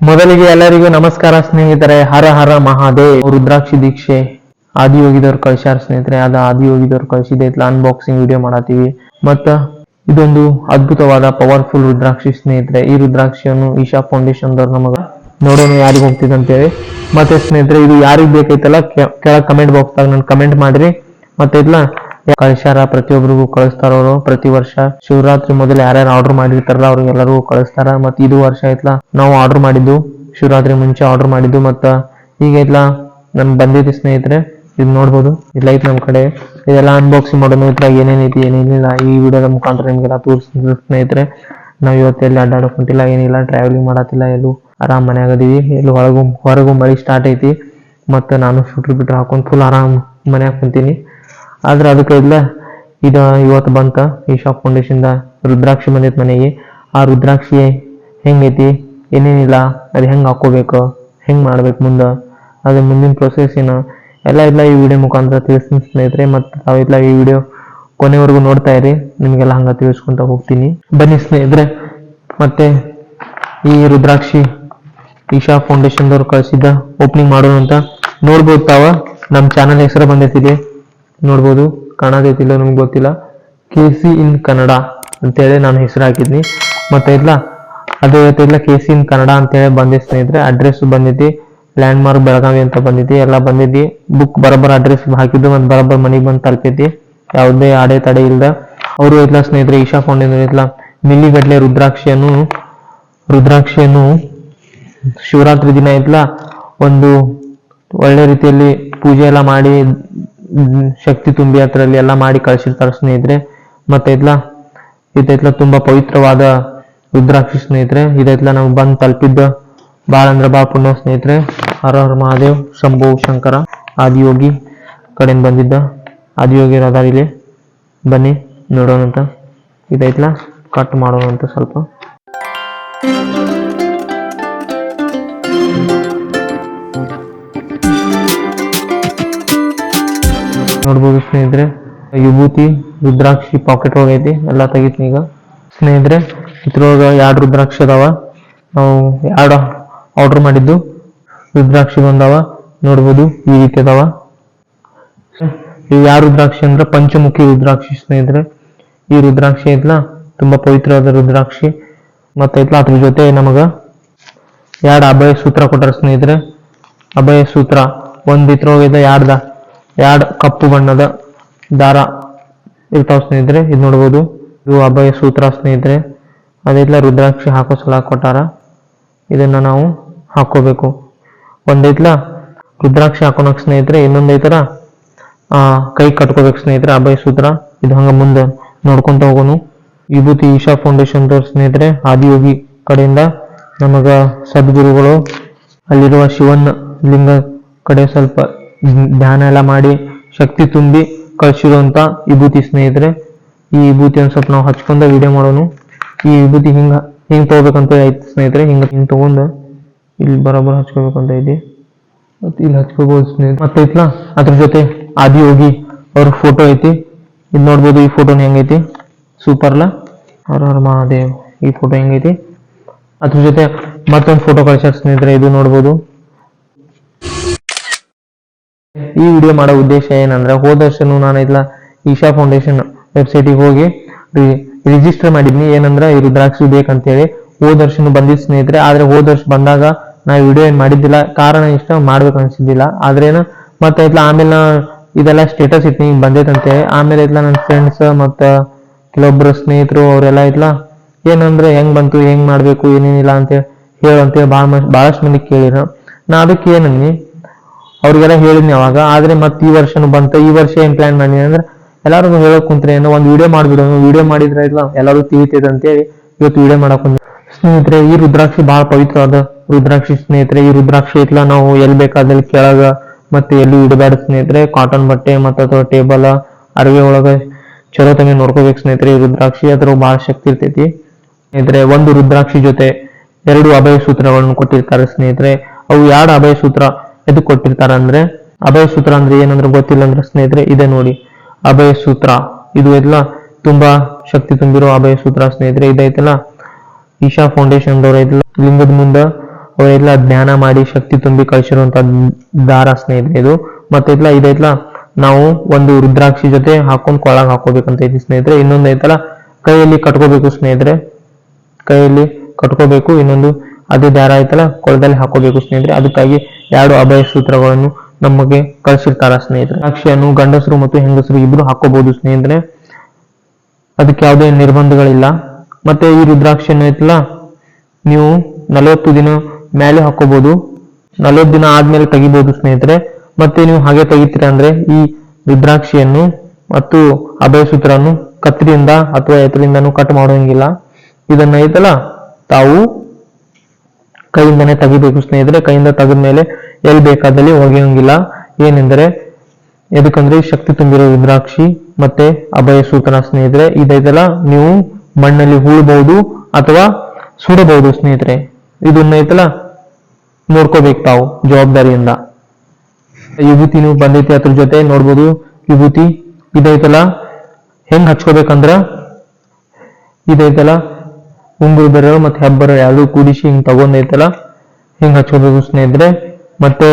ಮೊದಲಿಗೆ ಎಲ್ಲರಿಗೂ ನಮಸ್ಕಾರ ಸ್ನೇಹಿತರೆ. ಹರ ಹರ ಮಹಾದೇವ್. ರುದ್ರಾಕ್ಷಿ ದೀಕ್ಷೆ. ಆದಿಯೋಗಿದವ್ರು ಕಳ್ಸ್ಯಾರ ಸ್ನೇಹಿತರೆ. ಅದ ಆದಿಯೋಗಿದವ್ರು ಕಳ್ಸಿದೈತ್ಲ ಅನ್ಬಾಕ್ಸಿಂಗ್ ವಿಡಿಯೋ ಮಾಡತ್ತೀವಿ. ಮತ್ತ ಇದೊಂದು ಅದ್ಭುತವಾದ ಪವರ್ಫುಲ್ ರುದ್ರಾಕ್ಷಿ ಸ್ನೇಹಿತರೆ. ಈ ರುದ್ರಾಕ್ಷಿಯನ್ನು ಈಶಾ ಫೌಂಡೇಶನ್ ದವ್ರು ನಮಗ ನೋಡೋಣ ಯಾರಿಗ್ ಅಂತೇಳಿ. ಮತ್ತೆ ಸ್ನೇಹಿತರೆ, ಇದು ಯಾರಿಗ್ ಬೇಕೈತಲ್ಲ ಕೆಳ ಕಮೆಂಟ್ ಬಾಕ್ಸ್ ನನ್ ಕಮೆಂಟ್ ಮಾಡ್ರಿ. ಮತ್ತೆ ಇದ್ಲ ಕಳಿಸ್ಯಾರ ಪ್ರತಿಯೊಬ್ಬರಿಗೂ ಕಳಿಸ್ತಾರ ಅವರು. ಪ್ರತಿ ವರ್ಷ ಶಿವರಾತ್ರಿ ಮೊದಲು ಯಾರ್ಯಾರು ಆರ್ಡರ್ ಮಾಡಿರ್ತಾರಲ್ಲ, ಅವ್ರಿಗೆಲ್ಲರಿಗೂ ಕಳಿಸ್ತಾರ. ಮತ್ ಇದು ವರ್ಷ ಐತ್ಲಾ, ನಾವು ಆರ್ಡರ್ ಮಾಡಿದ್ದು, ಶಿವರಾತ್ರಿ ಮುಂಚೆ ಆರ್ಡರ್ ಮಾಡಿದ್ದು. ಮತ್ತ ಈಗ ಐತ್ಲಾ ನಮ್ ಬಂದಿದೆ ಸ್ನೇಹಿತರೆ, ಇದು ನೋಡ್ಬೋದು. ಇಲ್ಲ ಐತ್ ನಮ್ ಕಡೆ. ಇದೆಲ್ಲ ಅನ್ಬಾಕ್ಸಿಂಗ್ ಮಾಡೋಣ ಇದ್ರಾಗ ಏನೇನೈತಿ ಏನೇನಿಲ್ಲ ಈ ವಿಡಿಯೋದ ಮುಖಾಂತರ ನಿಮ್ಗೆಲ್ಲ ತೋರಿಸ್ತೀನಿ ಸ್ನೇಹಿತರೆ. ನಾವು ಇವತ್ತು ಎಲ್ಲಿ ಅಡ್ಡಾಡಕ್ ಹೊಂಟಿಲ್ಲ ಏನಿಲ್ಲ ಟ್ರಾವೆಲಿಂಗ್ ಮಾಡತ್ತಿಲ್ಲ ಎಲ್ಲೂ ಆರಾಮ್ ಮನ್ಯಾಗ ಅದೀವಿ ಎಲ್ಲಿ ಹೊರಗು ಹೊರಗು ಮಳಿ ಸ್ಟಾರ್ಟ್ ಐತಿ. ಮತ್ತೆ ನಾನು ಶೂಟ್ರ್ ಬಿಟ್ರ್ ಹಾಕೊಂಡು ಫುಲ್ ಆರಾಮ್ ಮನ್ಯಾಗ ಕುಂತೀನಿ ಆದ್ರೆ ಅದಕ್ಕೆ ಇಲ್ಲ ಇದು ಇವತ್ತು ಬಂತ ಈಶಾ ಫೌಂಡೇಶನ್ದ ರುದ್ರಾಕ್ಷಿ ಬಂದೈತಿ ಮನೆಗೆ. ಆ ರುದ್ರಾಕ್ಷಿ ಹೆಂಗೈತಿ, ಏನೇನಿಲ್ಲ, ಅದು ಹೆಂಗ್ ಹಾಕೋಬೇಕು, ಹೆಂಗ್ ಮಾಡ್ಬೇಕು ಮುಂದೆ, ಅದು ಮುಂದಿನ ಪ್ರೊಸೆಸ್ ಏನು. ಎಲ್ಲ ಇಲ್ಲ ಈ ವಿಡಿಯೋ ಮುಖಾಂತರ ತಿಳಿಸ್ತೀನಿ ಸ್ನೇಹಿತರೆ, ಮತ್ತೆ ತಾವೆಲ್ಲ ಈ ವಿಡಿಯೋ ಕೊನೆವರೆಗೂ ನೋಡ್ತಾ ಇರಿ, ನಿಮಗೆಲ್ಲ ಹಂಗೆ ತಿಳಿಸ್ಕೊಂತ ಹೋಗ್ತೀನಿ. ಬನ್ನಿ ಸ್ನೇಹಿತರೆ, ಮತ್ತೆ ಈ ರುದ್ರಾಕ್ಷಿ ಈಶಾ ಫೌಂಡೇಶನ್ ದವ್ರು ಕಳಿಸಿದ್ದ ಓಪನಿಂಗ್ ಮಾಡೋಣ ಅಂತ ನೋಡ್ಬೋದು ತಾವ. ನಮ್ಮ ಚಾನಲ್ ಹೆಸರು ಬಂದೈತಿದೆ ನೋಡ್ಬೋದು. ಕಾಣೋದೈತಿಲ್ಲ ನಮ್ಗೆ ಗೊತ್ತಿಲ್ಲ. ಕೆ ಸಿ ಇನ್ ಕನ್ನಡ ಅಂತೇಳಿ ನಾನು ಹೆಸರು ಹಾಕಿದ್ನಿ. ಮತ್ತೆ ಇಲ್ಲ ಅದೇ ಇಲ್ಲ ಕೆ ಸಿ ಇನ್ ಕನ್ನಡ ಅಂತೇಳಿ ಬಂದಿ ಸ್ನೇಹಿತರೆ. ಅಡ್ರೆಸ್ ಬಂದೈತಿ ಲ್ಯಾಂಡ್ ಮಾರ್ಕ್ ಬೆಳಗಾವಿ ಅಂತ ಬಂದೈತಿ ಎಲ್ಲ ಬಂದಿದ್ದು ಬುಕ್ ಬರೋಬ್ಬರ ಅಡ್ರೆಸ್ ಹಾಕಿದ್ದು ಮತ್ತೆ ಬರೋಬ್ಬರ ಮನೆಗೆ ಬಂದು ತಲುಪೈತಿ ಯಾವುದೇ ಅಡೆ ತಡೆ ಇಲ್ಲದ ಅವರು ಇಲ್ಲ ಸ್ನೇಹಿತರೆ, ಈಶಾ ಫೌಂಡೇಶನ್ ಇಲ್ಲ ಮಿಲ್ಲಿಗಟ್ಲೆ ರುದ್ರಾಕ್ಷಿಯನ್ನು ರುದ್ರಾಕ್ಷಿಯನ್ನು ಶಿವರಾತ್ರಿ ದಿನ ಐತ್ಲಾ ಒಂದು ಒಳ್ಳೆ ರೀತಿಯಲ್ಲಿ ಪೂಜೆ ಎಲ್ಲ ಮಾಡಿ ಶಕ್ತಿ ತುಂಬಿ ಅದರಲ್ಲಿ ಎಲ್ಲ ಮಾಡಿ ಕಳಿಸಿರ್ತಾರೆ ಸ್ನೇಹಿತರೆ. ಮತ್ತೆ ಇದ್ಲ ಇದೈತ್ಲ ತುಂಬಾ ಪವಿತ್ರವಾದ ರುದ್ರಾಕ್ಷಿ ಸ್ನೇಹಿತರೆ. ಇದೈತ್ಲ ನಾವು ಬಂದ್ ತಲುಪಿದ್ದ ಬಾಳ ಅಂದ್ರೆ ಬಾಳ ಪುಣ್ಯ ಸ್ನೇಹಿತರೆ. ಹರ ಹರ ಮಹಾದೇವ್, ಶಂಭು, ಶಂಕರ, ಆದಿಯೋಗಿ ಕಡೆಯಿಂದ ಬಂದಿದ್ದ. ಆದಿಯೋಗಿ ಅದಾರ ಇಲ್ಲಿ ಬನ್ನಿ ನೋಡೋಣ ಅಂತ ಇದೈತ್ಲ ಕಟ್ ಮಾಡೋಣ ಅಂತ ಸ್ವಲ್ಪ. ನೋಡ್ಬೋದು ಸ್ನೇಹಿತರೆ. ವಿಭೂತಿ, ರುದ್ರಾಕ್ಷಿ ಪಾಕೆಟ್ ಒಳಗೈತಿ ಎಲ್ಲ ತೆಗಿತೀನಿ ಈಗ. ಸ್ನೇಹಿತರೆ ಇದ್ರೊಳಗ ಎರಡು ರುದ್ರಾಕ್ಷಿ ಅದಾವ. ನಾವು ಎರಡು ಆರ್ಡರ್ ಮಾಡಿದ್ದು. ರುದ್ರಾಕ್ಷಿ ಬಂದಾವ. ನೋಡ್ಬೋದು ಈ ರೀತಿ ಅದಾವ. ಇವು ಯಾರು ರುದ್ರಾಕ್ಷಿ ಅಂದ್ರೆ ಪಂಚಮುಖಿ ರುದ್ರಾಕ್ಷಿ ಸ್ನೇಹಿತರೆ. ಈ ರುದ್ರಾಕ್ಷಿ ಐತ್ಲಾ, ತುಂಬಾ ಪವಿತ್ರವಾದ ರುದ್ರಾಕ್ಷಿ. ಮತ್ತೆ ಐತ್ಲಾ ಅದ್ರ ಜೊತೆ ನಮಗ ಎರಡು ಅಭಯ ಸೂತ್ರ ಕೊಟ್ಟಾರ ಸ್ನೇಹಿತರೆ. ಅಭಯ ಸೂತ್ರ ಒಂದ್ ಇದ್ರೊಳಗಿದೆ ಎರಡ್ದ ಎರಡ್ ಕಪ್ಪು ಬಣ್ಣದ ದಾರ ಇರ್ತಾವ ಸ್ನೇಹಿತರೆ, ಇದು ನೋಡ್ಬೋದು. ಇದು ಅಭಯ ಸೂತ್ರ ಸ್ನೇಹಿತರೆ. ಅದೈತ್ಲ ರುದ್ರಾಕ್ಷಿ ಹಾಕೋ ಸಲ ಕೊಟ್ಟಾರ. ಇದನ್ನ ನಾವು ಹಾಕೋಬೇಕು. ಒಂದೈತ್ಲ ರುದ್ರಾಕ್ಷಿ ಹಾಕೋನಕ್ ಸ್ನೇಹಿತರೆ ಇನ್ನೊಂದೈತರ ಆ, ಕೈ ಕಟ್ಕೋಬೇಕು ಸ್ನೇಹಿತರೆ, ಅಭಯ ಸೂತ್ರ. ಇದು ಹಂಗ ಮುಂದೆ ನೋಡ್ಕೊಂತ ಹೋಗೋನು. ವಿಭೂತಿ ಈಶಾ ಫೌಂಡೇಶನ್ ಸ್ನೇಹಿತರೆ, ಆದಿಯೋಗಿ ಕಡೆಯಿಂದ ನಮಗ ಸದ್ಗುರುಗಳು, ಅಲ್ಲಿರುವ ಶಿವನ್ ಲಿಂಗ ಕಡೆ ಸ್ವಲ್ಪ ಧ್ಯಾನ ಎಲ್ಲ ಮಾಡಿ ಶಕ್ತಿ ತುಂಬಿ ಕಳ್ಸಿರುವಂತ ವಿಭೂತಿ ಸ್ನೇಹಿತರೆ. ಈ ವಿಭೂತಿ ಒಂದ್ ಸ್ವಲ್ಪ ನಾವು ಹಚ್ಕೊಂಡ ವಿಡಿಯೋ ಮಾಡೋನು. ಈ ವಿಭೂತಿ ಹಿಂಗ, ಹಿಂಗ್ ತಗೋಬೇಕಂತ ಐತಿ ಸ್ನೇಹಿತರೆ. ಹಿಂಗ, ಹಿಂಗ್ ತಗೊಂಡ ಇಲ್ಲಿ ಬರೋಬ್ಬರ ಹಚ್ಕೋಬೇಕಂತ ಐತಿ ಮತ್ತೆ ಇಲ್ಲಿ ಹಚ್ಕೋಬಹುದು ಸ್ನೇಹಿತರೆ. ಮತ್ತೆ ಐತ್ಲಾ? ಅದ್ರ ಜೊತೆ ಆದಿ ಹೋಗಿ ಅವ್ರ ಫೋಟೋ ಐತಿ. ಇದು ನೋಡ್ಬೋದು ಈ ಫೋಟೋನ ಹೆಂಗೈತಿ? ಸೂಪರ್ ಅವ್ರ ಅವ್ರ ಮಹಾದೇವ್, ಈ ಫೋಟೋ ಹೆಂಗೈತಿ? ಅದ್ರ ಜೊತೆ ಮತ್ತೊಂದು ಫೋಟೋ ಕಳ್ಸ್ಯಾರ ಸ್ನೇಹಿತರೆ. ಇದು ನೋಡ್ಬೋದು. ಈ ವಿಡಿಯೋ ಮಾಡೋ ಉದ್ದೇಶ ಏನಂದ್ರೆ ಹೋದ ವರ್ಷನು ನಾನು ಇಲ್ಲ ಈಶಾ ಫೌಂಡೇಶನ್ ವೆಬ್ಸೈಟಿಗೆ ಹೋಗಿ ರಿಜಿಸ್ಟರ್ ಮಾಡಿದ್ನಿ. ಏನಂದ್ರೆ ಈ ರುದ್ರಾಕ್ಷಿ ಬೇಕಂತೇಳಿ ಹೋದ ವರ್ಷನು ಬಂದಿದ್ ಸ್ನೇಹಿತರೆ. ಆದ್ರೆ ಹೋದ ವರ್ಷ ಬಂದಾಗ ನಾ ವಿಡಿಯೋ ಏನು ಮಾಡಿದ್ದಿಲ್ಲ. ಕಾರಣ ಇಷ್ಟ ಮಾಡ್ಬೇಕು ಅನ್ಸಿದ್ದಿಲ್ಲ. ಆದ್ರೇನು ಮತ್ತೆ ಇಲ್ಲ ಆಮೇಲೆ ನಾ ಇದೆಲ್ಲ ಸ್ಟೇಟಸ್ ಇತ್ತು ಹಿಂಗೆ ಬಂದೈತಂತೇಳಿ ಆಮೇಲೆ ಇಲ್ಲ ನನ್ನ ಫ್ರೆಂಡ್ಸ್ ಮತ್ತ ಕೆಲವೊಬ್ರು ಸ್ನೇಹಿತರು ಅವರೆಲ್ಲ ಇಲ್ಲ ಏನಂದ್ರೆ ಹೆಂಗ್ ಬಂತು, ಹೆಂಗ್ ಮಾಡ್ಬೇಕು, ಏನೇನಿಲ್ಲ ಅಂತೇಳಿ ಹೇಳು ಅಂತೇಳಿ ಭಾಳ ಭಾಳಷ್ಟು ಮಂದಿ ಕೇಳಿದ್ರು. ನಾ ಅದಕ್ಕೆ ಏನನ್ನಿ ಅವ್ರಿಗೆಲ್ಲ ಹೇಳಿದ್ನಿ ಅವಾಗ. ಆದ್ರೆ ಮತ್ತೆ ಈ ವರ್ಷನು ಬಂತ. ಈ ವರ್ಷ ಏನ್ ಪ್ಲಾನ್ ಮಾಡಿನಿ ಅಂದ್ರೆ ಎಲ್ಲಾರು ಹೇಳಕ್ ಕುಂತ್ರೆ, ಏನೋ ಒಂದ್ ವಿಡಿಯೋ ಮಾಡ್ಬಿಡೋನು. ವಿಡಿಯೋ ಮಾಡಿದ್ರೆ ಇಲ್ಲ ಎಲ್ಲರೂ ಅಂತ ಹೇಳಿ ಇವತ್ತು ವಿಡಿಯೋ ಮಾಡಕ್ ಸ್ನೇಹಿತರೆ, ಈ ರುದ್ರಾಕ್ಷಿ ಬಹಳ ಪವಿತ್ರವಾದ ರುದ್ರಾಕ್ಷಿ ಸ್ನೇಹಿತರೆ. ಈ ರುದ್ರಾಕ್ಷಿ ಐತ್ಲ ನಾವು ಎಲ್ಲಿ ಬೇಕಾದಲ್ಲಿ ಕೆಳಗ ಮತ್ತೆ ಎಲ್ಲಿ ಇಡಬೇಡ ಸ್ನೇಹಿತರೆ. ಕಾಟನ್ ಬಟ್ಟೆ ಮತ್ತೆ ಅಥವಾ ಟೇಬಲ್ ಅರಿವೆ ಒಳಗ ಚಲೋ ತಂಗಿ ನೋಡ್ಕೋಬೇಕು ಸ್ನೇಹಿತರೆ ಈ ರುದ್ರಾಕ್ಷಿ. ಅದ್ರ ಬಹಳ ಶಕ್ತಿ ಇರ್ತೈತಿ. ಸ್ನೇಹಿತರೆ, ಒಂದು ರುದ್ರಾಕ್ಷಿ ಜೊತೆ ಎರಡು ಅಭಯ ಸೂತ್ರಗಳನ್ನು ಕೊಟ್ಟಿರ್ತಾರೆ ಸ್ನೇಹಿತರೆ. ಅವು ಎರಡು ಅಭಯ ಸೂತ್ರ ಎದಕ್ ಕೊಟ್ಟಿರ್ತಾರ ಅಂದ್ರೆ ಅಭಯ ಸೂತ್ರ ಅಂದ್ರೆ ಏನಂದ್ರೆ ಗೊತ್ತಿಲ್ಲ ಅಂದ್ರೆ ಸ್ನೇಹಿತರೆ, ಇದೆ ನೋಡಿ. ಅಭಯ ಸೂತ್ರ. ಇದು ಎಲ್ಲ ತುಂಬಾ ಶಕ್ತಿ ತುಂಬಿರೋ ಅಭಯ ಸೂತ್ರ ಸ್ನೇಹಿತರೆ, ಇದೈತಲ್ಲ? ಈಶಾ ಫೌಂಡೇಶನ್ ದವ್ರ ಐತಲ್ಲ ಲಿಂಗದ ಮುಂದ ಅವರೆಲ್ಲ ಧ್ಯಾನ ಮಾಡಿ ಶಕ್ತಿ ತುಂಬಿ ಕಳಿಸಿರುವಂತ ದಾರ ಸ್ನೇಹಿತರೆ ಇದು. ಮತ್ತೆ ಇದ್ಲ ಇದೈತ್ಲ ನಾವು ಒಂದು ರುದ್ರಾಕ್ಷಿ ಜೊತೆ ಹಾಕೊಂಡ್ ಕೊಳಗ್ ಹಾಕೋಬೇಕಂತ ಐತಿ ಸ್ನೇಹಿತರೆ. ಇನ್ನೊಂದು ಐತಲ್ಲ, ಕೈಯಲ್ಲಿ ಕಟ್ಕೋಬೇಕು ಸ್ನೇಹಿತರೆ. ಕೈಯಲ್ಲಿ ಕಟ್ಕೋಬೇಕು, ಇನ್ನೊಂದು ಅದೇ ದಾರ ಐತಲ್ಲ ಕೊಳದಲ್ಲಿ ಹಾಕೋಬೇಕು ಸ್ನೇಹಿತರೆ. ಅದಕ್ಕಾಗಿ ಎರಡು ಅಭಯ ಸೂತ್ರಗಳನ್ನು ನಮಗೆ ಕಳಿಸಿರ್ತಾರ ಸ್ನೇಹಿತರೆ. ರುದ್ರಾಕ್ಷಿಯನ್ನು ಗಂಡಸರು ಮತ್ತು ಹೆಂಗಸರು ಇಬ್ರು ಹಾಕೋಬಹುದು ಸ್ನೇಹಿತರೆ. ಅದಕ್ಕೆ ಯಾವುದೇ ನಿರ್ಬಂಧಗಳಿಲ್ಲ. ಮತ್ತೆ ಈ ರುದ್ರಾಕ್ಷಿಯನ್ನು ಐತಲ್ಲ? ನೀವು ನಲವತ್ತು ದಿನ ಮೇಲೆ ಹಾಕೋಬಹುದು. ನಲವತ್ತು ದಿನ ಆದ್ಮೇಲೆ ತೆಗಿಬಹುದು ಸ್ನೇಹಿತರೆ. ಮತ್ತೆ ನೀವು ಹಾಗೆ ತೆಗಿತೀರ ಅಂದ್ರೆ ಈ ರುದ್ರಾಕ್ಷಿಯನ್ನು ಮತ್ತು ಅಭಯ ಸೂತ್ರವನ್ನು ಕತ್ತರಿಯಿಂದ ಅಥವಾ ಎತ್ತರಿಂದನೂ ಕಟ್ ಮಾಡೋಂಗಿಲ್ಲ. ಇದನ್ನ ಐತಲ್ಲ? ತಾವು ಕೈಯಿಂದನೇ ತೆಗಿಬೇಕು ಸ್ನೇಹಿತರೆ, ಕೈಯಿಂದ ತೆಗೆದ ಮೇಲೆ ಎಲ್ಲಿ ಬೇಕಾದಲ್ಲಿ ಒಗೆಯೋಂಗಿಲ್ಲ ಏನೆಂದರೆ, ಎದಕ್ಕಂದ್ರೆ ಶಕ್ತಿ ತುಂಬಿರೋ ರುದ್ರಾಕ್ಷಿ ಮತ್ತೆ ಅಭಯ ಸೂತನ ಸ್ನೇಹಿತರೆ ಇದೈತಲ್ಲ ನೀವು ಮಣ್ಣಲ್ಲಿ ಹೂಳಬಹುದು ಅಥವಾ ಸುಡಬಹುದು ಸ್ನೇಹಿತರೆ. ಇದನ್ನ ಐತಲ್ಲ, ನೋಡ್ಕೋಬೇಕು ತಾವು ಜವಾಬ್ದಾರಿಯಿಂದ. ವಿಭೂತಿನೂ ಬಂದೈತಿ ಅದ್ರ ಜೊತೆ ನೋಡ್ಬೋದು ವಿಭೂತಿ. ಇದೈತಲ್ಲ, ಹೆಂಗ್ ಹಚ್ಕೋಬೇಕಂದ್ರ, ಇದೈತಲ್ಲ ಉಂಗುರು ಬೆರಳು ಮತ್ತೆ ಹೆಬ್ಬರ ಎರಡು ಕೂಡಿಸಿ ಹಿಂಗ್ ತಗೊಂಡೈತಲ್ಲ, ಹಿಂಗ್ ಹಚ್ಕೋಬೇಕು ಸ್ನೇಹಿತರೆ. ಮತ್ತೆ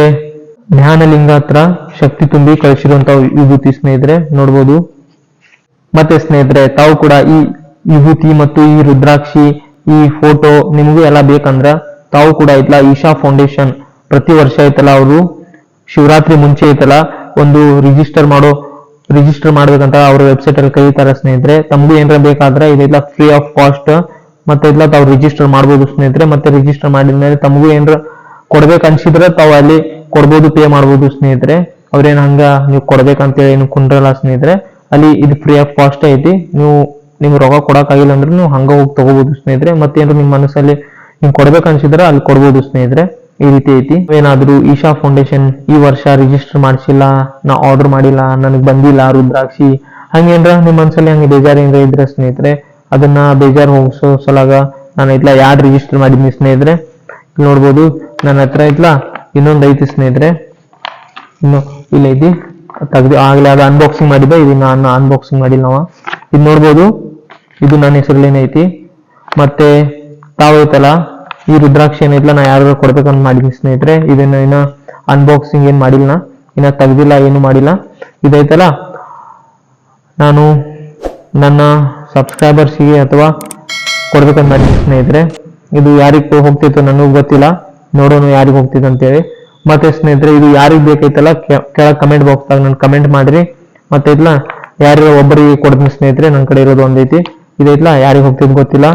ಧ್ಯಾನಲಿಂಗ ಹತ್ರ ಶಕ್ತಿ ತುಂಬಿ ಕಳಿಸಿರುವಂತ ವಿಭೂತಿ ಸ್ನೇಹಿತರೆ, ನೋಡ್ಬೋದು. ಮತ್ತೆ ಸ್ನೇಹಿತರೆ, ತಾವು ಕೂಡ ಈ ವಿಭೂತಿ ಮತ್ತು ಈ ರುದ್ರಾಕ್ಷಿ, ಈ ಫೋಟೋ ನಿಮಗೂ ಎಲ್ಲ ಬೇಕಂದ್ರ ತಾವು ಕೂಡ ಐತಲ್ಲ ಈಶಾ ಫೌಂಡೇಶನ್ ಪ್ರತಿ ವರ್ಷ ಐತಲ್ಲ ಅವರು ಶಿವರಾತ್ರಿ ಮುಂಚೆ ಐತಲ್ಲ ಒಂದು ರಿಜಿಸ್ಟರ್ ಮಾಡೋ ರಿಜಿಸ್ಟರ್ ಮಾಡ್ಬೇಕಂತ ಅವ್ರ ವೆಬ್ಸೈಟ್ ಅಲ್ಲಿ ಕರೀತಾರ ಸ್ನೇಹಿತರೆ. ತಮಗೂ ಏನಾರ ಬೇಕಾದ್ರೆ ಇದೆಲ್ಲ ಫ್ರೀ ಆಫ್ ಕಾಸ್ಟ್ ಮತ್ತೆ ಇಲ್ಲ ತಾವು ರಿಜಿಸ್ಟರ್ ಮಾಡ್ಬೋದು ಸ್ನೇಹಿತರೆ, ಮತ್ತೆ ರಿಜಿಸ್ಟರ್ ಮಾಡಿದ್ಮೇಲೆ ತಮಗೂ ಏನಾರ ಕೊಡ್ಬೇಕು ಅನ್ಸಿದ್ರೆ ತಾವು ಅಲ್ಲಿ ಕೊಡ್ಬೋದು ಪೇ ಮಾಡ್ಬೋದು ಸ್ನೇಹಿತರೆ. ಅವ್ರೇನ್ ಹಂಗ ನೀವು ಕೊಡ್ಬೇಕಂತೇಳಿ ಏನು ಕುಂಡ್ರಲ್ಲ ಸ್ನೇಹಿತರೆ. ಅಲ್ಲಿ ಇದು ಫ್ರೀ ಆಫ್ ಕಾಸ್ಟ್ ಐತಿ. ನೀವು ನಿಮ್ಗೆ ರೊಕ್ಕ ಕೊಡಕ್ಕಾಗಿಲ್ಲ ಅಂದ್ರೆ ನೀವು ಹಂಗ ಹೋಗಿ ತಗೋಬಹುದು ಸ್ನೇಹಿತರೆ. ಮತ್ತೇನ್ರ ನಿಮ್ಮ ಮನಸ್ಸಲ್ಲಿ ನೀವು ಕೊಡ್ಬೇಕು ಅನ್ಸಿದ್ರೆ ಅಲ್ಲಿ ಕೊಡ್ಬೋದು ಸ್ನೇಹಿತರೆ. ಈ ರೀತಿ ಐತಿ. ಏನಾದ್ರು ಈಶಾ ಫೌಂಡೇಶನ್ ಈ ವರ್ಷ ರಿಜಿಸ್ಟರ್ ಮಾಡಿಸಿಲ್ಲ, ನಾ ಆರ್ಡರ್ ಮಾಡಿಲ್ಲ, ನನಗ್ ಬಂದಿಲ್ಲ, ರುದ್ರಾಕ್ಷಿ, ಹಂಗೇನ್ರ ನಿಮ್ಮ ಮನ್ಸಲ್ಲಿ ಹಂಗೆ ಬೇಜಾರ ಏನ್ರ ಇದ್ರೆ ಸ್ನೇಹಿತರೆ ಅದನ್ನ ಬೇಜಾರು ಹೋಗ್ಸೋ ಸಲಾಗ ನಾನು ಇತ್ಲ ಯಾರು ರಿಜಿಸ್ಟರ್ ಮಾಡಿದ್ನಿ ಸ್ನೇಹಿತರೆ? ಇಲ್ಲಿ ನೋಡ್ಬೋದು, ನನ್ನ ಹತ್ರ ಇಲ್ಲ ಇನ್ನೊಂದು ಐತಿ ಸ್ನೇಹಿತರೆ. ಇನ್ನು ಇಲ್ಲ ಐತಿ ತೆಗ್ದು ಆಗ್ಲೇ ಅದು ಅನ್ಬಾಕ್ಸಿಂಗ್ ಮಾಡಿದ್ದೆ ಇದು ನಾನು ಅನ್ಬಾಕ್ಸಿಂಗ್ ಮಾಡಿಲ್ಲ ನಾವ. ಇದು ನೋಡ್ಬೋದು, ಇದು ನನ್ನ ಹೆಸರಲ್ಲೇನೆ ಐತಿ. ಮತ್ತೆ ತಾವೈತಲ್ಲ, ಈ ರುದ್ರಾಕ್ಷಿ ಏನೈತಲ್ಲ ನಾ ಯಾರು ಕೊಡ್ಬೇಕಂತ ಮಾಡಿದ್ನಿ ಸ್ನೇಹಿತರೆ. ಇದನ್ನ ಇನ್ನು ಅನ್ಬಾಕ್ಸಿಂಗ್ ಏನು ಮಾಡಿಲ್ಲ. ಇನ್ನ ತೆಗ್ದಿಲ್ಲ, ಏನು ಮಾಡಿಲ್ಲ. ಇದೈತಲ್ಲ ನಾನು ನನ್ನ ಸಬ್ಸ್ಕ್ರೈಬರ್ಸಿಗೆ ಅಥವಾ ಕೊಡ್ಬೇಕಂತ ಮಾಡಿದ್ನಿ ಸ್ನೇಹಿತರೆ, ಇದು ಯಾರಿಗೆ ಹೋಗ್ತಿತ್ತು ನನಗೂ ಗೊತ್ತಿಲ್ಲ. ನೋಡೋಣ ಯಾರಿಗೆ ಹೋಗ್ತಿತ್ತು ಅಂತೇಳಿ. ಮತ್ತೆ ಸ್ನೇಹಿತರೆ, ಇದು ಯಾರಿಗೆ ಬೇಕೈತಲ್ಲ ಕೆಳಗೆ ಕಮೆಂಟ್ ಬಾಕ್ಸ್ದಾಗ ನಾನು ಕಮೆಂಟ್ ಮಾಡ್ರಿ. ಮತ್ತೆ ಐತ್ಲ ಯಾರು ಒಬ್ಬರಿಗೆ ಕೊಡ್ತೀನಿ ಸ್ನೇಹಿತರೆ ನನ್ನ ಕಡೆ ಇರೋದು ಒಂದೈತಿ ಇದೈತ್ಲ ಯಾರಿಗೆ ಹೋಗ್ತಿದ್ ಗೊತ್ತಿಲ್ಲ.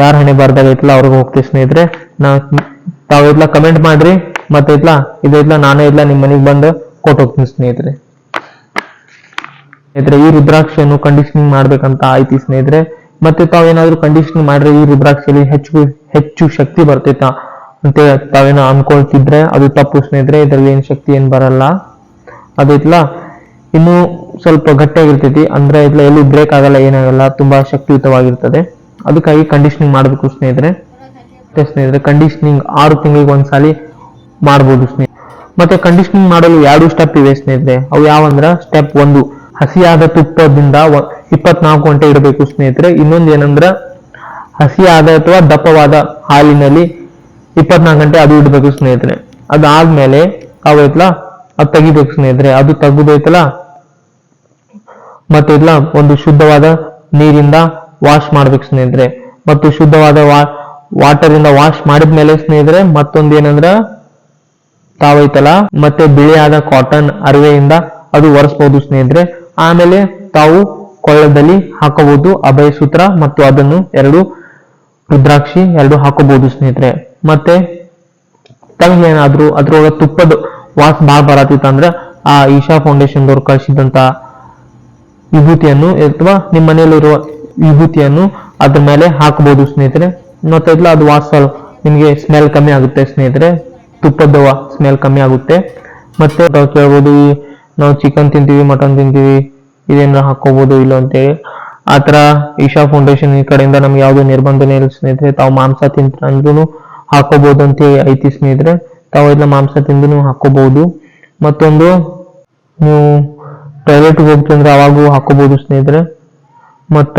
ಯಾರ ಹಣೆ ಬರ್ದಾಗ ಐತ್ಲ ಅವ್ರಿಗೆ ಹೋಗ್ತೀವಿ ಸ್ನೇಹಿತರೆ. ನಾ ತಾವು ಐತ್ಲ ಕಮೆಂಟ್ ಮಾಡ್ರಿ. ಮತ್ತೆ ಇದ್ಲ ಇದೈತ್ಲ ನಾನೇ ಇದ್ಲ ನಿಮ್ಮ ಮನೆಗೆ ಬಂದು ಕೊಟ್ಟು ಹೋಗ್ತೀನಿ ಸ್ನೇಹಿತರೆ. ಸ್ನೇಹಿತರೆ, ಈ ರುದ್ರಾಕ್ಷಿಯನ್ನು ಕಂಡೀಷನಿಂಗ್ ಮಾಡ್ಬೇಕಂತ ಆಯ್ತು ಸ್ನೇಹಿತರೆ. ಮತ್ತೆ ತಾವೇನಾದ್ರೂ ಕಂಡೀಷನಿಂಗ್ ಮಾಡ್ರೆ ಈ ರುದ್ರಾಕ್ಷಿಯಲ್ಲಿ ಹೆಚ್ಚು ಹೆಚ್ಚು ಶಕ್ತಿ ಬರ್ತೈತ ಅಂತ ತಾವೇನೋ ಅನ್ಕೊಳ್ತಿದ್ರೆ ಅದು ತಪ್ಪು ಸ್ನೇಹಿತರೆ, ಇದ್ರಲ್ಲಿ ಏನ್ ಶಕ್ತಿ ಏನ್ ಬರಲ್ಲ. ಅದೈತ್ಲ ಇನ್ನು ಸ್ವಲ್ಪ ಗಟ್ಟಿಯಾಗಿರ್ತೈತಿ, ಅಂದ್ರೆ ಇದ್ಲ ಎಲ್ಲಿ ಬ್ರೇಕ್ ಆಗಲ್ಲ, ಏನಾಗಲ್ಲ, ತುಂಬಾ ಶಕ್ತಿಯುತವಾಗಿರ್ತದೆ. ಅದಕ್ಕಾಗಿ ಕಂಡೀಷನಿಂಗ್ ಮಾಡಬೇಕು ಸ್ನೇಹಿತರೆ. ಮತ್ತೆ ಸ್ನೇಹಿತರೆ ಕಂಡೀಷನಿಂಗ್ ಆರು ತಿಂಗಳಿಗೆ ಒಂದ್ಸಲಿ ಮಾಡ್ಬೋದು ಸ್ನೇಹಿತರೆ. ಮತ್ತೆ ಕಂಡೀಷನಿಂಗ್ ಮಾಡಲು ಎರಡು ಸ್ಟೆಪ್ ಇವೆ ಸ್ನೇಹಿತರೆ. ಅವು ಯಾವಂದ್ರ ಸ್ಟೆಪ್ ಒಂದು. ಹಸಿಯಾದ ತುಪ್ಪದಿಂದ ಇಪ್ಪತ್ನಾಲ್ಕು ಗಂಟೆ ಇಡಬೇಕು ಸ್ನೇಹಿತರೆ. ಇನ್ನೊಂದು ಏನಂದ್ರೆ, ಹಸಿಯಾದ ಅಥವಾ ದಪ್ಪವಾದ ಹಾಲಿನಲ್ಲಿ ಇಪ್ಪತ್ನಾಲ್ಕು ಗಂಟೆ ಅದು ಇಡಬೇಕು ಸ್ನೇಹಿತರೆ. ಅದಾದ್ಮೇಲೆ ಅವೈತ್ಲ ಅದು ತೆಗಿಬೇಕು ಸ್ನೇಹಿತರೆ. ಅದು ತೆಗ್ದೈತಲ್ಲ ಮತ್ತೆ ಇಲ್ಲ ಒಂದು ಶುದ್ಧವಾದ ನೀರಿಂದ ವಾಶ್ ಮಾಡ್ಬೇಕು ಸ್ನೇಹಿತರೆ. ಮತ್ತು ಶುದ್ಧವಾದ ವಾಟರ್ ಇಂದ ವಾಶ್ ಮಾಡಿದ್ಮೇಲೆ ಸ್ನೇಹಿತರೆ, ಮತ್ತೊಂದು ಏನಂದ್ರ ತಾವೈತಲ್ಲ ಮತ್ತೆ ಬಿಳಿಯಾದ ಕಾಟನ್ ಅರಿವೆಯಿಂದ ಅದು ಒರೆಸ್ಬಹುದು ಸ್ನೇಹಿತರೆ. ಆಮೇಲೆ ತಾವು ಕೊಳ್ಳದಲ್ಲಿ ಹಾಕಬಹುದು ಅಭಯ ಸೂತ್ರ ಮತ್ತು ಅದನ್ನು ಎರಡು ರುದ್ರಾಕ್ಷಿ, ಎರಡು ಹಾಕಬಹುದು ಸ್ನೇಹಿತರೆ. ಮತ್ತೆ ತಮಗೆ ಅದ್ರೊಳಗೆ ತುಪ್ಪದ ವಾಸ್ ಭಾಳ ಬರತ್ತಿತ್ತು ಅಂದ್ರೆ ಆ ಈಶಾ ಫೌಂಡೇಶನ್ ದವ್ರು ಕಳಿಸಿದಂತ ವಿಭೂತಿಯನ್ನು ಅಥವಾ ನಿಮ್ಮ ಮನೆಯಲ್ಲಿರುವ ವಿಭೂತಿಯನ್ನು ಅದ್ರ ಮೇಲೆ ಹಾಕಬಹುದು ಸ್ನೇಹಿತರೆ. ಮತ್ತೆ ಅದು ವಾಸ ನಿಮಗೆ ಸ್ಮೆಲ್ ಕಮ್ಮಿ ಆಗುತ್ತೆ ಸ್ನೇಹಿತರೆ. ತುಪ್ಪದ ಸ್ಮೆಲ್ ಕಮ್ಮಿ ಆಗುತ್ತೆ. ಮತ್ತೆ ಕೇಳ್ಬೋದು ಈ ನಾವು ಚಿಕನ್ ತಿಂತೀವಿ ಮಟನ್ ತಿಂತೀವಿ, ಇದೇನಾರ ಹಾಕೋಬಹುದು ಇಲ್ಲ ಅಂತೇಳಿ. ಆ ಆತರ ಇಶಾ ಫೌಂಡೇಶನ್ ಈ ಕಡೆಯಿಂದ ನಮ್ಗೆ ಯಾವ್ದು ನಿರ್ಬಂಧನೆ ಇಲ್ಲ ಸ್ನೇಹಿತರೆ. ತಾವು ಮಾಂಸ ತಿಂತ ಅಂದ್ರೂ ಹಾಕೋಬಹುದು ಅಂತ ಐತಿ ಸ್ನೇಹಿತರೆ. ತಾವು ಇಲ್ಲ ಮಾಂಸ ತಿಂದು ಹಾಕೋಬಹುದು ಮತ್ತೊಂದು, ನೀವು ಟಾಯ್ಲೆಟ್ ಹೋಗ್ತಂದ್ರೆ ಅವಾಗೂ ಹಾಕೋಬಹುದು ಸ್ನೇಹಿತರೆ. ಮತ್ತ,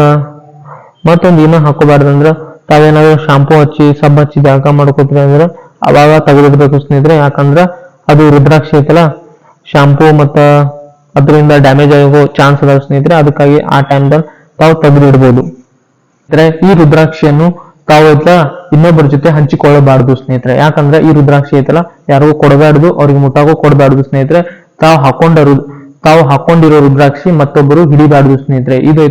ಮತ್ತೊಂದು ಏನೋ ಹಾಕೋಬಾರ್ದಂದ್ರೆ ತಾವೇನಾದ್ರೂ ಶಾಂಪೂ ಹಚ್ಚಿ ಸಬ್ ಹಚ್ಚಿ ಜಾಗ ಮಾಡ್ಕೋತೀರಿ ಅಂದ್ರೆ ಅವಾಗ ತೆಗೆದಿಡ್ಬೇಕು ಸ್ನೇಹಿತರೆ. ಯಾಕಂದ್ರೆ ಅದು ರುದ್ರಾಕ್ಷಿ ಐತಲ್ಲ ಶಾಂಪೂ ಮತ್ತ ಅದರಿಂದ ಡ್ಯಾಮೇಜ್ ಆಗೋ ಚಾನ್ಸ್ ಅದಾವ ಸ್ನೇಹಿತರೆ. ಅದಕ್ಕಾಗಿ ಆ ಟೈಮ್ದಲ್ಲಿ ತಾವು ತೆಗೆದಿಡ್ಬೋದು ಅಂದ್ರೆ ಈ ರುದ್ರಾಕ್ಷಿಯನ್ನು ತಾವು ಐತಲ್ಲ ಇನ್ನೊಬ್ಬರ ಜೊತೆ ಹಂಚಿಕೊಳ್ಳಬಾರದು ಸ್ನೇಹಿತರೆ. ಯಾಕಂದ್ರೆ ಈ ರುದ್ರಾಕ್ಷಿ ಐತಲ್ಲ, ಯಾರಿಗೂ ಕೊಡಬಾರ್ದು, ಅವ್ರಿಗೆ ಮುಟ್ಟಾಗೂ ಕೊಡಬಾರ್ದು ಸ್ನೇಹಿತರೆ. ತಾವು ಹಾಕೊಂಡ ತಾವು ಹಾಕೊಂಡಿರೋ ರುದ್ರಾಕ್ಷಿ ಮತ್ತೊಬ್ಬರು ಹಿಡಿಬಾರ್ದು ಸ್ನೇಹಿತರೆ. ಇದು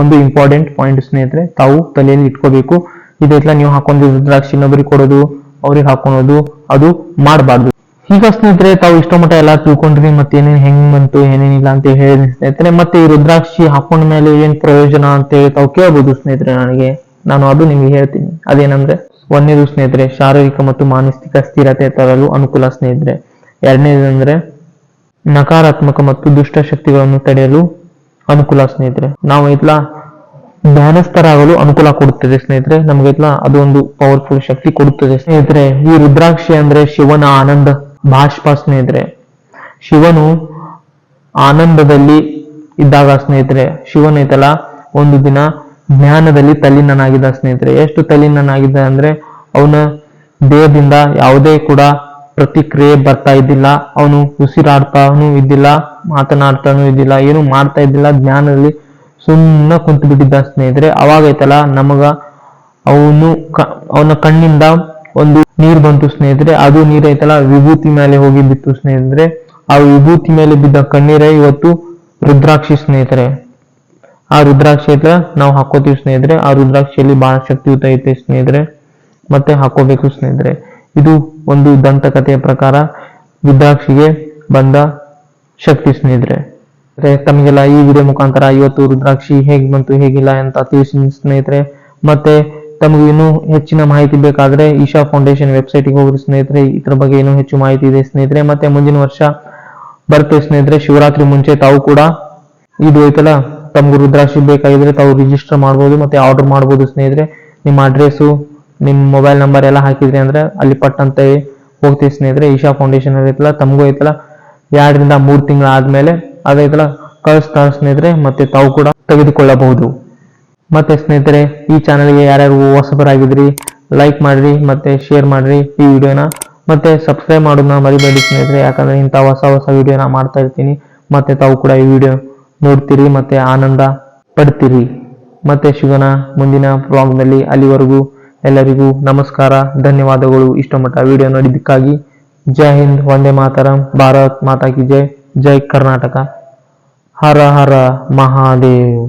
ಒಂದು ಇಂಪಾರ್ಟೆಂಟ್ ಪಾಯಿಂಟ್ ಸ್ನೇಹಿತರೆ. ತಾವು ತಲೆಯಲ್ಲಿ ಇಟ್ಕೋಬೇಕು. ಇದೈತಲ್ಲ ನೀವು ಹಾಕೊಂಡಿರೋ ರುದ್ರಾಕ್ಷಿ ಇನ್ನೊಬ್ಬರಿಗೆ ಕೊಡೋದು, ಅವ್ರಿಗೆ ಹಾಕೊಳೋದು, ಅದು ಮಾಡಬಾರ್ದು. ಈಗ ಸ್ನೇಹಿತರೆ, ತಾವು ಇಷ್ಟ ಮಟ್ಟ ಎಲ್ಲ ತಿಳ್ಕೊಂಡ್ರಿ ಮತ್ತೆ ಏನೇನ್ ಹೆಂಗ್ ಬಂತು, ಏನೇನಿಲ್ಲ ಅಂತ ಹೇಳಿ ಸ್ನೇಹಿತರೆ, ಮತ್ತೆ ಈ ರುದ್ರಾಕ್ಷಿ ಹಾಕೊಂಡ ಮೇಲೆ ಏನ್ ಪ್ರಯೋಜನ ಅಂತ ಹೇಳಿ ತಾವು ಕೇಳಬಹುದು ಸ್ನೇಹಿತರೆ ನನಗೆ. ನಾನು ಅದು ನಿಮಗೆ ಹೇಳ್ತೀನಿ. ಅದೇನಂದ್ರೆ ಒಂದನೇದು ಸ್ನೇಹಿತರೆ, ಶಾರೀರಿಕ ಮತ್ತು ಮಾನಸಿಕ ಸ್ಥಿರತೆ ತರಲು ಅನುಕೂಲ ಸ್ನೇಹಿತರೆ. ಎರಡನೇದು ಅಂದ್ರೆ, ನಕಾರಾತ್ಮಕ ಮತ್ತು ದುಷ್ಟ ಶಕ್ತಿಗಳನ್ನು ತಡೆಯಲು ಅನುಕೂಲ ಸ್ನೇಹಿತರೆ. ನಾವು ಇತ್ಲ ಧ್ಯಾನಸ್ಥರಾಗಲು ಅನುಕೂಲ ಕೊಡುತ್ತದೆ ಸ್ನೇಹಿತರೆ. ನಮಗೈತ್ಲ ಅದು ಒಂದು ಪವರ್ಫುಲ್ ಶಕ್ತಿ ಕೊಡುತ್ತದೆ ಸ್ನೇಹಿತರೆ. ಈ ರುದ್ರಾಕ್ಷಿ ಅಂದ್ರೆ ಶಿವನ ಆನಂದ. ಬಾಷ್ಪ ಸ್ನೇಹಿತರೆ ಶಿವನು ಆನಂದದಲ್ಲಿ ಇದ್ದಾಗ ಸ್ನೇಹಿತರೆ, ಶಿವನ ಐತಲ್ಲ, ಒಂದು ದಿನ ಜ್ಞಾನದಲ್ಲಿ ತಲ್ಲೀನನಾಗಿದ್ದ ಸ್ನೇಹಿತರೆ. ಎಷ್ಟು ತಲ್ಲೀನನಾಗಿದ್ದ ಅಂದ್ರೆ, ಅವನ ದೇಹದಿಂದ ಯಾವುದೇ ಕೂಡ ಪ್ರತಿಕ್ರಿಯೆ ಬರ್ತಾ ಇದ್ದಿಲ್ಲ. ಅವನು ಉಸಿರಾಡ್ತಾನು ಇದ್ದಿಲ್ಲ, ಮಾತನಾಡ್ತಾನು ಇದ್ದಿಲ್ಲ, ಏನು ಮಾಡ್ತಾ ಇದ್ದಿಲ್ಲ. ಜ್ಞಾನದಲ್ಲಿ ಸುಮ್ಮನೆ ಕುಂತು ಬಿಟ್ಟಿದ್ದ ಸ್ನೇಹಿತರೆ ಅವಾಗೈತಲ್ಲ ನಮಗ ಅವನು ಅವನ ಕಣ್ಣಿಂದ ಒಂದು ನೀರ್ ಬಂತು ಸ್ನೇಹಿತರೆ, ಅದು ನೀರ್ ವಿಭೂತಿ ಮೇಲೆ ಹೋಗಿ ಬಿತ್ತು ಸ್ನೇಹಿತರೆ. ಆ ವಿಭೂತಿ ಮೇಲೆ ಬಿದ್ದ ಕಣ್ಣೀರೇ ಇವತ್ತು ರುದ್ರಾಕ್ಷಿ ಸ್ನೇಹಿತರೆ. ಆ ರುದ್ರಾಕ್ಷಿ ಐತಲ್ಲ ನಾವು ಹಾಕೋತೀವಿ ಸ್ನೇಹಿತರೆ. ಆ ರುದ್ರಾಕ್ಷಿಯಲ್ಲಿ ಬಹಳ ಶಕ್ತಿಯುತ ಐತೆ ಸ್ನೇಹಿತರೆ. ಮತ್ತೆ ಹಾಕೋಬೇಕು ಸ್ನೇಹಿತರೆ. ಇದು ಒಂದು ದಂತಕಥೆಯ ಪ್ರಕಾರ ರುದ್ರಾಕ್ಷಿಗೆ ಬಂದ ಶಕ್ತಿ ಸ್ನೇಹಿತರೆ. ತಮಗೆಲ್ಲ ಈ ವಿಡಿಯೋ ಮುಖಾಂತರ ಇವತ್ತು ರುದ್ರಾಕ್ಷಿ ಹೇಗೆ ಬಂತು, ಹೇಗಿಲ್ಲ ಅಂತ ತಿಳಿಸಿ ಸ್ನೇಹಿತರೆ. ಮತ್ತೆ ತಮಗೆ ಇನ್ನೂ ಹೆಚ್ಚಿನ ಮಾಹಿತಿ ಬೇಕಾದರೆ ಈಶಾ ಫೌಂಡೇಶನ್ ವೆಬ್ಸೈಟ್ಗೆ ಹೋಗ್ರಿ ಸ್ನೇಹಿತರೆ, ಇದ್ರ ಬಗ್ಗೆ ಇನ್ನೂ ಹೆಚ್ಚು ಮಾಹಿತಿ ಇದೆ ಸ್ನೇಹಿತರೆ. ಮತ್ತೆ ಮುಂದಿನ ವರ್ಷ ಬರ್ತೇವೆ ಸ್ನೇಹಿತರೆ, ಶಿವರಾತ್ರಿ ಮುಂಚೆ ತಾವು ಕೂಡ ಇದು ಐತಲ್ಲ ತಮ್ಗೆ ರುದ್ರಾಕ್ಷಿ ಬೇಕಾಗಿದ್ರೆ ತಾವು ರಿಜಿಸ್ಟರ್ ಮಾಡ್ಬೋದು, ಮತ್ತೆ ಆರ್ಡರ್ ಮಾಡ್ಬೋದು ಸ್ನೇಹಿತರೆ. ನಿಮ್ಮ ಅಡ್ರೆಸ್ಸು ನಿಮ್ಮ ಮೊಬೈಲ್ ನಂಬರ್ ಎಲ್ಲ ಹಾಕಿದ್ರಿ ಅಂದ್ರೆ ಅಲ್ಲಿ ಪಟ್ಟಂತ ಹೋಗ್ತೀವಿ ಸ್ನೇಹಿತರೆ. ಈಶಾ ಫೌಂಡೇಶನ್ ಐತಲ್ಲ ತಮಗೂ ಐತಲ್ಲ ಎರಡರಿಂದ ಮೂರು ತಿಂಗಳ ಆದ್ಮೇಲೆ ಅದೈತಲ್ಲ ಕಳಿಸ್ತಾರೆ ಸ್ನೇಹಿತರೆ, ಮತ್ತೆ ತಾವು ಕೂಡ ತೆಗೆದುಕೊಳ್ಳಬಹುದು. ಮತ್ತೆ ಸ್ನೇಹಿತರೆ, ಈ ಚಾನಲ್ಗೆ ಯಾರ್ಯಾರು ಹೊಸಬರಾಗಿದ್ರಿ ಲೈಕ್ ಮಾಡ್ರಿ, ಮತ್ತೆ ಶೇರ್ ಮಾಡ್ರಿ ಈ ವಿಡಿಯೋನ ಮತ್ತೆ ಸಬ್ಸ್ಕ್ರೈಬ್ ಮಾಡೋದನ್ನ ಮರಿಬೇಡಿ ಸ್ನೇಹಿತರೆ, ಯಾಕಂದ್ರೆ ಇಂಥ ಹೊಸ ಹೊಸ ವಿಡಿಯೋನ ಮಾಡ್ತಾ ಇರ್ತೀನಿ. ಮತ್ತೆ ತಾವು ಕೂಡ ಈ ವಿಡಿಯೋ ನೋಡ್ತೀರಿ, ಮತ್ತೆ ಆನಂದ ಪಡ್ತೀರಿ. ಮತ್ತೆ ಸಿಗೋಣ ಮುಂದಿನ ವ್ಲಾಗ್ನಲ್ಲಿ ಅಲ್ಲಿವರೆಗೂ ಎಲ್ಲರಿಗೂ ನಮಸ್ಕಾರ, ಧನ್ಯವಾದಗಳು. ಇಷ್ಟ ಮಟ್ಟ ವಿಡಿಯೋ ನೋಡಿದ್ದಕ್ಕಾಗಿ ಜೈ ಹಿಂದ್, ವಂದೇ ಮಾತರಂ, ಭಾರತ್ ಮಾತಾ ಕಿ ಜೈ ಜೈ ಕರ್ನಾಟಕ. ಹರ ಹರ ಮಹಾದೇವ್.